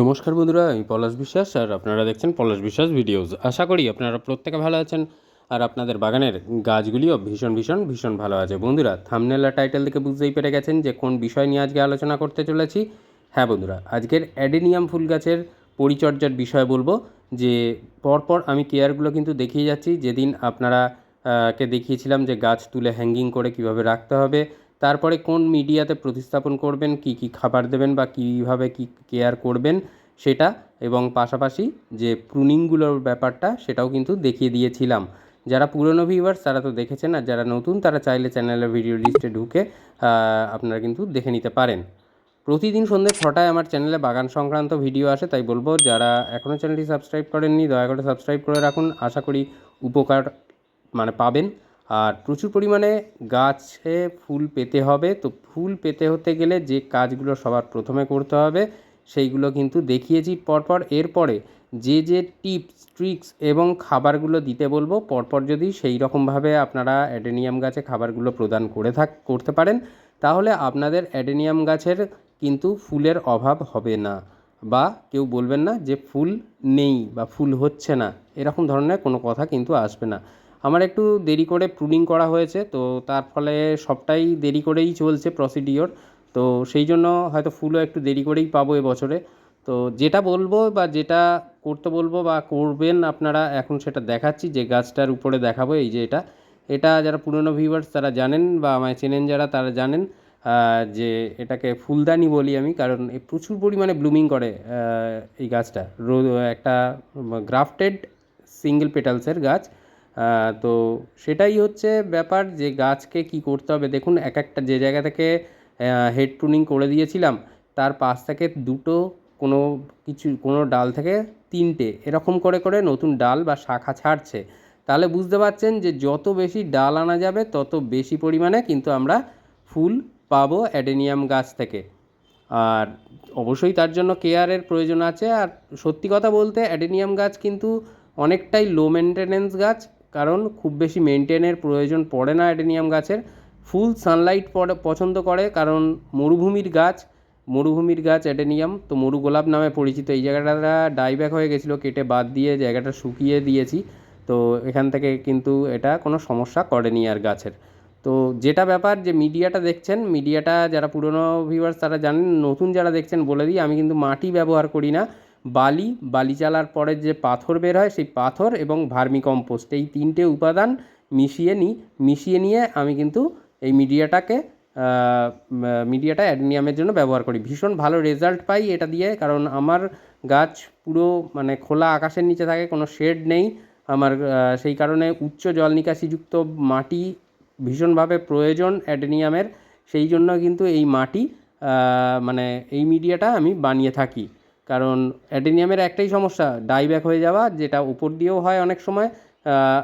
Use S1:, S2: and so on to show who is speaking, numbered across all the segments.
S1: নমস্কার বন্ধুরা, আমি পলাশ বিশ্বাস আর আপনারা দেখছেন পলাশ বিশ্বাস ভিডিওস। আশা করি আপনারা প্রত্যেকে ভালো আছেন আর আপনাদের বাগানের গাছগুলিও ভীষণ ভীষণ ভীষণ ভালো আছে। বন্ধুরা থামনেলা টাইটেল থেকে বুঝতেই পেরে গেছেন যে কোন বিষয় নিয়ে আজকে আলোচনা করতে চলেছি। হ্যাঁ বন্ধুরা, আজকের অ্যাডেনিয়াম ফুল গাছের পরিচর্যার বিষয় বলব যে পরপর আমি কেয়ারগুলো কিন্তু দেখিয়ে যাচ্ছি। যেদিন আপনারা কে দেখিয়েছিলাম যে গাছ তুলে হ্যাঙ্গিং করে কীভাবে রাখতে হবে তারপরে কোন মিডিয়াতে প্রতিস্থাপন করবেন, কি কি খাবার দেবেন বা কীভাবে কি কেয়ার করবেন সেটা এবং পাশাপাশি যে প্রুনিংগুলোর ব্যাপারটা সেটাও কিন্তু দেখিয়ে দিয়েছিলাম। যারা পুরনো ভিউয়ার্স তারা তো দেখেছেন আর যারা নতুন তারা চাইলে চ্যানেলের ভিডিও লিস্টে ঢুকে আপনারা কিন্তু দেখে নিতে পারেন। প্রতিদিন সন্ধ্যে ছটায় আমার চ্যানেলে বাগান সংক্রান্ত ভিডিও আসে, তাই বলব যারা এখনও চ্যানেলটি সাবস্ক্রাইব করেননি দয়া করে সাবস্ক্রাইব করে রাখুন। আশা করি উপকার মানে পাবেন। আর প্রচুর পরিমাণে গাছে ফুল পেতে হবে। তো ফুল পেতে হতে গেলে যে কাজগুলো সবার প্রথমে করতে হবে, সেইগুলো কিন্তু দেখিয়েছি পরপর। এরপরে যে যে টিপস, ট্রিক্স এবং খাবারগুলো দিতে বলব, পরপর যদি সেই রকমভাবে আপনারা অ্যাডেনিয়াম গাছে খাবারগুলো প্রদান করে থাক, করতে পারেন, তাহলে আপনাদের অ্যাডেনিয়াম গাছের কিন্তু ফুলের অভাব হবে না। বা কেউ বলবেন না যে ফুল নেই বা ফুল হচ্ছে না, এরকম ধরনের কোনো কথা কিন্তু আসবে না। আমার একটু দেরি করে প্রুনিং করা হয়েছে, তো তার ফলে সবটাই দেরি করেই চলছে প্রসিডিওর তো সেই জন্য হয়তো ফুলও একটু দেরি করেই পাবো এবছরে। তো যেটা বলব বা যেটা করতে বলব বা করবেন আপনারা, এখন সেটা দেখাচ্ছি, যে গাছটার উপরে দেখাবো এই যে এটা। এটা যারা পুরনো ভিউয়ার্স তারা জানেন বা আমায় চেনেন যারা তারা জানেন যে এটাকে ফুলদানি বলি আমি, কারণ প্রচুর পরিমাণে ব্লুমিং করে এই গাছটা। রো, একটা গ্রাফটেড সিঙ্গেল পেটালসের গাছ। তো সেটাই হচ্ছে ব্যাপার যে গাছকে কি করতে হবে? দেখুন, এক একটা যে জায়গা থেকে হেড প্রুনিং করে দিয়েছিলাম, তার পাশ থেকে দুটো কোনো কিছু, কোনো ডাল থেকে তিনটে এরকম করে করে নতুন ডাল বা শাখা ছাড়ছে। তাহলে বুঝতে পারছেন যে যত বেশি ডাল আনা যাবে, তত বেশি পরিমাণে কিন্তু আমরা ফুল পাবো অ্যাডেনিয়াম গাছ থেকে। আর অবশ্যই তার জন্য কেয়ারের প্রয়োজন আছে। আর সত্যি কথা বলতে, অ্যাডেনিয়াম গাছ কিন্তু অনেকটাই লো মেনটেনেন্স গাছ। কারণ খুব বেশি মেনটেনের প্রয়োজন পড়ে না অ্যাডেনিয়াম গাছের। ফুল সানলাইট পড়ে, পছন্দ করে কারণ মরুভূমির গাছ মরুভূমির গাছ অ্যাডেনিয়াম। তো মরু গোলাপ নামে পরিচিত, এই জায়গাটা ডাইব্যাক হয়ে গেছিল, কেটে বাদ দিয়ে জায়গাটা শুকিয়ে দিয়েছি। তো এখান থেকে কিন্তু এটা কোনো সমস্যা করেনি আর গাছের। তো যেটা ব্যাপার যে মিডিয়াটা দেখছেন, মিডিয়াটা যারা পুরনো ভিউয়ার্স তারা জানেন, নতুন যারা দেখছেন বলে দিই, আমি কিন্তু মাটি ব্যবহার করি না। বালি বালি চালার পরে যে পাথর বের হয় সেই পাথর এবং ভার্মি কম্পোস্ট এই তিনটে উপাদান মিশিয়ে নিই মিশিয়ে নিয়ে আমি কিন্তু এই মিডিয়াটাকে মিডিয়াটা অ্যাডেনিয়ামের জন্য ব্যবহার করি। ভীষণ ভালো রেজাল্ট পাই এটা দিয়ে, কারণ আমার গাছ পুরো মানে খোলা আকাশের নিচে থাকে, কোনো শেড নেই। আমার সেই কারণে উচ্চ জল নিকাশিযুক্ত মাটি ভীষণভাবে প্রয়োজন অ্যাডেনিয়ামের। সেই জন্য কিন্তু এই মাটি মানে এই মিডিয়াটা আমি বানিয়ে থাকি। কারণ অ্যাডেনিয়ামের একটাই সমস্যা ডাইব্যাক হয়ে যাওয়া, যেটা উপর দিয়েও হয় অনেক সময়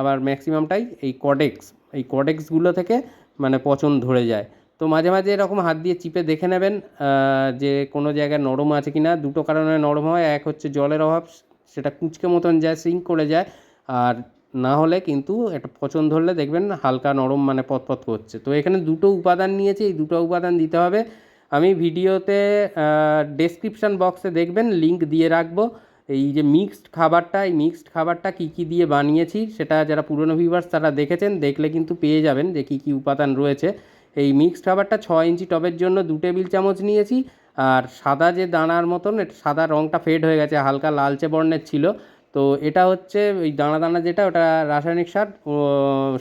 S1: আবার ম্যাক্সিমামটাই এই কডেক্স এই কডেক্সগুলো থেকে মানে পচন ধরে যায়। তো মাঝে মাঝে এরকম হাত দিয়ে চিপে দেখে নেবেন যে কোনো জায়গায় নরম আছে কি না দুটো কারণে নরম হয়, এক হচ্ছে জলের অভাব, সেটা কুঁচকে মতন যায় সিঙ্ক করে যায়, আর না হলে কিন্তু একটা পচন ধরলে দেখবেন হালকা নরম মানে পতপত করছে। তো এখানে দুটো উপাদান নিয়েছি, এই দুটো উপাদান দিতে হবে। আমি ভিডিওতে ডেসক্রিপশান বক্সে দেখবেন লিঙ্ক দিয়ে রাখব। এই যে মিক্সড খাবারটা, এই মিক্সড খাবারটা কী কী দিয়ে বানিয়েছি, সেটা যারা পুরনো ভিউয়ার্স তারা দেখেছেন, দেখলে কিন্তু পেয়ে যাবেন যে কী কী উপাদান রয়েছে। এই মিক্সড খাবারটা ছ ইঞ্চি টবের জন্য দু টেবিল চামচ নিয়েছি, আর সাদা যে দানার মতন সাদা রঙটা ফেড হয়ে গেছে, হালকা লালচে বর্ণের ছিল। তো এটা হচ্ছে ওই দানা দানা যেটা, ওটা রাসায়নিক সার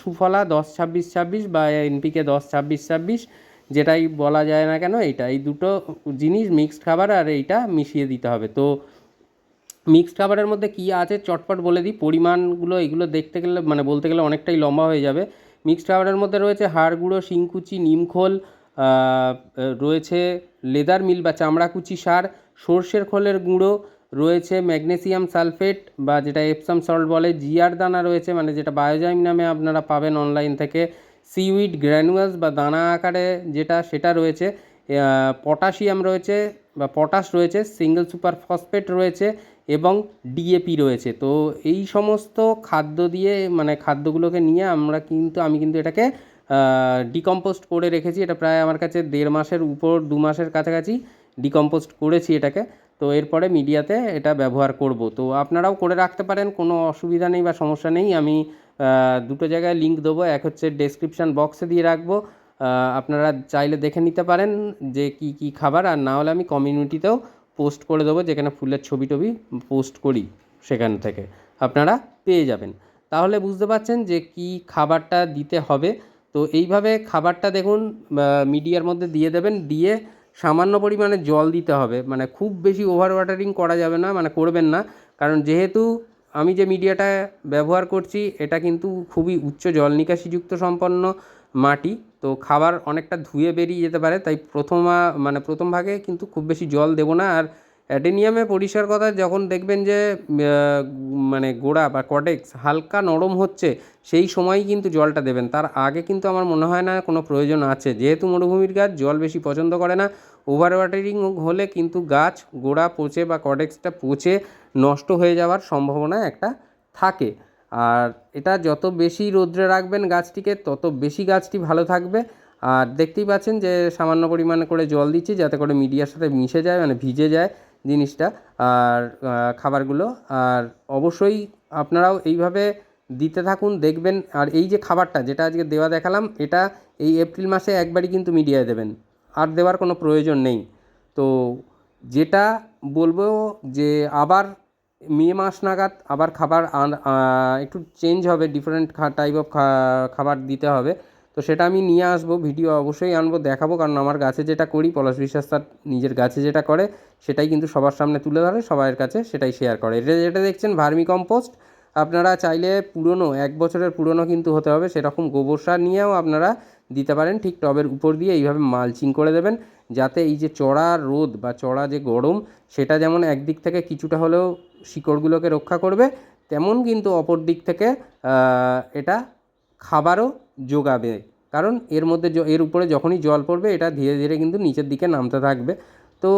S1: সুফলা দশ ছাব্বিশ ছাব্বিশ বা এনপিকে দশ ছাব্বিশ ছাব্বিশ যেটাই বলা যায় না কেন এইটা এই দুটো জিনিস মিক্সড খাবার আর এইটা মিশিয়ে দিতে হবে। তো মিক্সড খাবারের মধ্যে কী আছে চটপট বলে দিই। পরিমাণগুলো এগুলো দেখতে গেলে মানে বলতে গেলে অনেকটাই লম্বা হয়ে যাবে। মিক্সড খাবারের মধ্যে রয়েছে হাড় গুঁড়ো শিংকুচি নিমখোল রয়েছে লেদার মিল বা চামড়াকুচি সার, সর্ষের খোলের গুঁড়ো, রয়েছে ম্যাগনেসিয়াম সালফেট বা যেটা এপসাম সল্ট বলে, জিয়ার দানা রয়েছে মানে যেটা বায়োজাইম নামে আপনারা পাবেন অনলাইন থেকে। সিউইড, গ্র্যানুয়ালস বা দানা আকারে যেটা, সেটা রয়েছে পটাশিয়াম রয়েছে বা পটাশ রয়েছে, সিঙ্গেল সুপার ফসফেট রয়েছে এবং ডিএপি রয়েছে। তো এই সমস্ত খাদ্য দিয়ে মানে খাদ্যগুলোকে নিয়ে আমরা কিন্তু, আমি কিন্তু এটাকে ডিকম্পোস্ট করে রেখেছি। এটা প্রায় আমার কাছে দেড় মাসের উপর, দু মাসের কাছাকাছি ডিকম্পোস্ট করেছি এটাকে। তো এরপরে মিডিয়াতে এটা ব্যবহার করব। তো আপনারাও করে রাখতে পারেন, কোনো অসুবিধা নেই বা সমস্যা নেই। আমি দুটো জায়গায় লিঙ্ক দেবো। এক হচ্ছে ডেসক্রিপশান বক্সে দিয়ে রাখব। আপনারা চাইলে দেখে নিতে পারেন যে কি কি খাবার, আর না হলে আমি কমিউনিটিতেও পোস্ট করে দেবো, যেখানে ফুলের ছবি টবি পোস্ট করি সেখান থেকে। আপনারা পেয়ে যাবেন। তাহলে বুঝতে পারছেন যে কি খাবারটা দিতে হবে। তো এইভাবে খাবারটা দেখুন মিডিয়ার মধ্যে দিয়ে দেবেন। দিয়ে সামান্য পরিমাণে জল দিতে হবে। মানে খুব বেশি ওভার ওয়াটারিং করা যাবে না মানে করবেন না। কারণ যেহেতু আমি যে মিডিয়াটা ব্যবহার করছি, এটা কিন্তু খুবই উচ্চ জল নিকাশিযুক্ত সম্পন্ন মাটি। তো খাবার অনেকটা ধুয়ে বেরিয়ে যেতে পারে, তাই প্রথমা মানে প্রথম ভাগে কিন্তু খুব বেশি জল দেবো না। আর অ্যাডেনিয়ামে পরিষ্কার কথা, যখন দেখবেন যে মানে গোড়া বা কডেক্স হালকা নরম হচ্ছে, সেই সময়ই কিন্তু জলটা দেবেন। তার আগে কিন্তু আমার মনে হয় না কোনো প্রয়োজন আছে। যেহেতু মরুভূমির গাছ, জল বেশি পছন্দ করে না। ওভার ওয়াটারিং হলে কিন্তু গাছ, গোড়া, পচে বা কডেক্সটা পচে নষ্ট হয়ে যাওয়ার সম্ভাবনা একটা থাকে। আর এটা যত বেশি রোদ্রে রাখবেন গাছটিকে, তত বেশি গাছটি ভালো থাকবে। আর দেখতেই পাচ্ছেন যে সামান্য পরিমাণে করে জল দিচ্ছি যাতে করে মিডিয়ার সাথে মিশে যায় মানে ভিজে যায় জিনিসটা। আর খাবারগুলো। আর অবশ্যই আপনারাও এইভাবে দিতে থাকুন, দেখবেন। আর এই যে খাবারটা যেটা আজকে দেওয়া দেখালাম, এটা এই এপ্রিল মাসে একবারই কিন্তু মিডিয়ায় দেবেন। আর দেওয়ার কোনো প্রয়োজন নেই। তো যেটা বলব যে আবার মে মাস নাগাদ আবার খাবার একটু চেঞ্জ হবে ডিফারেন্ট টাইপ অফ খাবার দিতে হবে। তো সেটা আমি নিয়ে আসব ভিডিও অবশ্যই আনব, দেখাবো। কারণ আমার গাছে যেটা করি, পলাশ বিশ্বাস তার নিজের গাছে যেটা করে, সেটাই কিন্তু সবার সামনে তুলে ধরে সবার কাছে সেটাই শেয়ার করে। এটা যেটা দেখছেন, ভার্মি কম্পোস্ট আপনারা চাইলে পুরনো, এক বছরের পুরনো কিন্তু হতে হবে। সেরকম গোবর সার নিয়েও আপনারা দিতে পারেন। ঠিক টবের উপর দিয়ে এইভাবে মালচিং করে দেবেন। যাতে এই যে চড়া রোদ বা চড়া যে গরম, সেটা যেমন একদিক থেকে কিছুটা হলেও শিকড়গুলোকে রক্ষা করবে, তেমন কিন্তু অপর দিক থেকে এটা খাবারও যোগাবে। কারণ এর মধ্যে এর উপরে যখনই জল পড়বে, এটা ধীরে ধীরে কিন্তু নিচের দিকে নামতে থাকবে। তো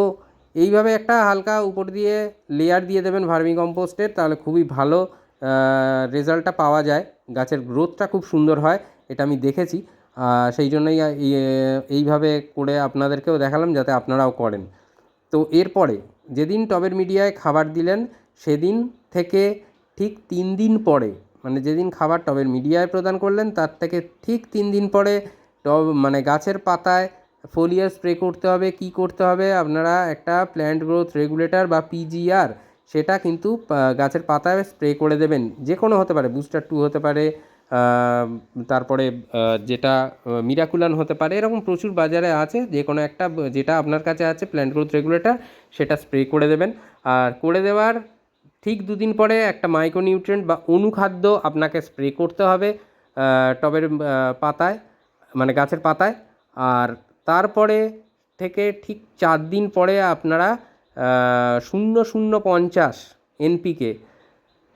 S1: এইভাবে একটা হালকা উপর দিয়ে লেয়ার দিয়ে দেবেন ভার্মি কম্পোস্টের, তাহলে খুবই ভালো রেজাল্টটা পাওয়া যায়। গাছের গ্রোথটা খুব সুন্দর হয়, এটা আমি দেখেছি। সেই জন্যই এইভাবে করে আপনাদেরকেও দেখালাম যাতে আপনারাও করেন। তো এরপরে যেদিন টবের মিডিয়ায় খাবার দিলেন, সেদিন থেকে ঠিক তিন দিন পরে মানে যেদিন খাবার টবের মিডিয়ায় প্রদান করলেন, তার থেকে ঠিক তিন দিন পরে টব মানে গাছের পাতায় ফোলিয়ার স্প্রে করতে হবে। কি করতে হবে? আপনারা একটা প্ল্যান্ট গ্রোথ রেগুলেটর বা পিজিআর সেটা কিন্তু গাছের পাতায় স্প্রে করে দেবেন। যে কোনো হতে পারে বুস্টার টু হতে পারে তারপরে যেটা মিরাকুলান হতে পারে, এরকম প্রচুর বাজারে আছে যে কোনো একটা, যেটা আপনার কাছে আছে প্ল্যান্ট গ্রোথ রেগুলেটর সেটা স্প্রে করে দেবেন। আর করে দেওয়ার ঠিক দুদিন পরে একটা মাইক্রোনিউট্রিয়েন্ট বা অনুখাদ্য আপনাকে স্প্রে করতে হবে টবের পাতায় মানে গাছের পাতায়। আর তারপরে থেকে ঠিক চার দিন পরে আপনারা শূন্য শূন্য পঞ্চাশ এনপিকে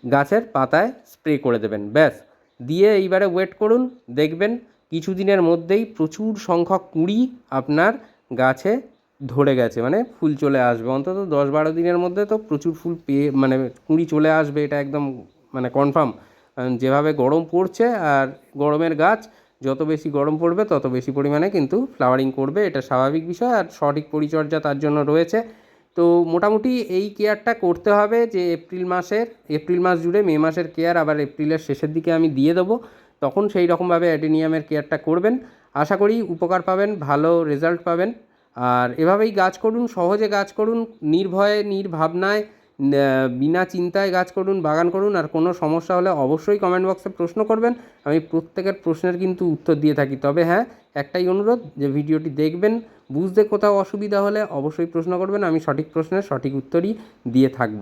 S1: গাছের পাতায় স্প্রে করে দেবেন, ব্যাস। দিয়ে এইবারে ওয়েট করুন, দেখবেন কিছুদিনের মধ্যেই প্রচুর সংখ্যক কুঁড়ি আপনার গাছে ধরে গেছে মানে ফুল চলে আসবে। অন্তত দশ বারো দিনের মধ্যে তো প্রচুর ফুল পেয়ে মানে কুঁড়ি চলে আসবে, এটা একদম মানে কনফার্ম যেভাবে গরম পড়ছে আর গরমের গাছ, যত বেশি গরম পড়বে তত বেশি পরিমাণে কিন্তু ফ্লাওয়ারিং করবে, এটা স্বাভাবিক বিষয়। আর সঠিক পরিচর্যা তার জন্য রয়েছে। তো মোটামুটি এই কেয়ারটা করতে হবে যে এপ্রিল মাসের, এপ্রিল মাস জুড়ে মে মাসের কেয়ার আবার এপ্রিলের শেষের দিকে আমি দিয়ে দেবো। তখন সেই রকমভাবে অ্যাডেনিয়ামের কেয়ারটা করবেন। আশা করি উপকার পাবেন, ভালো রেজাল্ট পাবেন। আর এভাবেই গাছ করুন, সহজে গাছ করুন, নির্ভয়ে, নির্ভাবনায় বিনা চিন্তায় গাছ করুন, বাগান করুন, আর কোনো সমস্যা হলে অবশ্যই কমেন্ট বক্সে প্রশ্ন করবেন। আমি প্রত্যেকের প্রশ্নের কিন্তু উত্তর দিয়ে থাকি। তবে হ্যাঁ একটাই অনুরোধ যে ভিডিওটি দেখবেন, বুঝতে কোথাও অসুবিধা হলে অবশ্যই প্রশ্ন করবেন, আমি সঠিক প্রশ্নের সঠিক উত্তরই দিয়ে থাকব।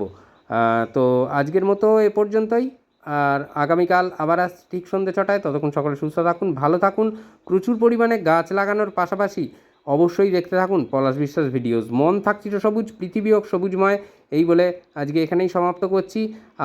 S1: তো আজকের মতো এ পর্যন্তই, আর আগামীকাল আবার আস ঠিক সন্ধ্যে ছটায়। ততক্ষণ সকলে সুস্থ থাকুন, ভালো থাকুন। প্রচুর পরিমাণে গাছ লাগানোর পাশাপাশি অবশ্যই দেখতে থাকুন পলাশ বিশ্বাস ভিডিওস। মন থাক সবুজ, পৃথিবী হোক সবুজময়, এই বলে আজকে এখানেই সমাপ্ত করছি।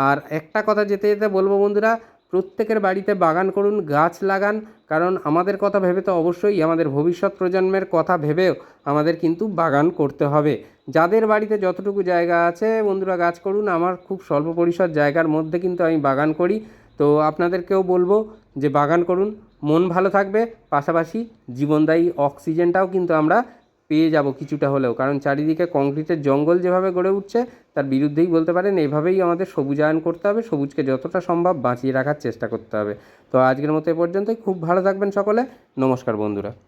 S1: আর একটা কথা যেতে যেতে বলব বন্ধুরা, প্রত্যেকের বাড়িতে বাগান করুন, গাছ লাগান, কারণ আমাদের কথা ভেবে তো অবশ্যই আমাদের ভবিষ্যৎ প্রজন্মের কথা ভেবেও আমাদের কিন্তু বাগান করতে হবে। যাদের বাড়িতে যতটুকু জায়গা আছে বন্ধুরা, গাছ করুন। আমার খুব স্বল্প পরিসর জায়গার মধ্যে কিন্তু আমি বাগান করি। তো আপনাদেরকেও বলব যে বাগান করুন। মন ভালো থাকবে, পাশাপাশি জীবনদায়ী অক্সিজেনটাও কিন্তু আমরা পেয়ে যাব কিছুটা হলেও। কারণ চারিদিকে কংক্রিটের জঙ্গল যেভাবে গড়ে উঠছে, তার বিরুদ্ধেই বলতে পারেন এভাবেই আমাদের সবুজায়ন করতে হবে, সবুজকে যতটা সম্ভব বাঁচিয়ে রাখার চেষ্টা করতে হবে। তো আজকের মতো এ পর্যন্তই, খুব ভালো থাকবেন সকলে, নমস্কার বন্ধুরা।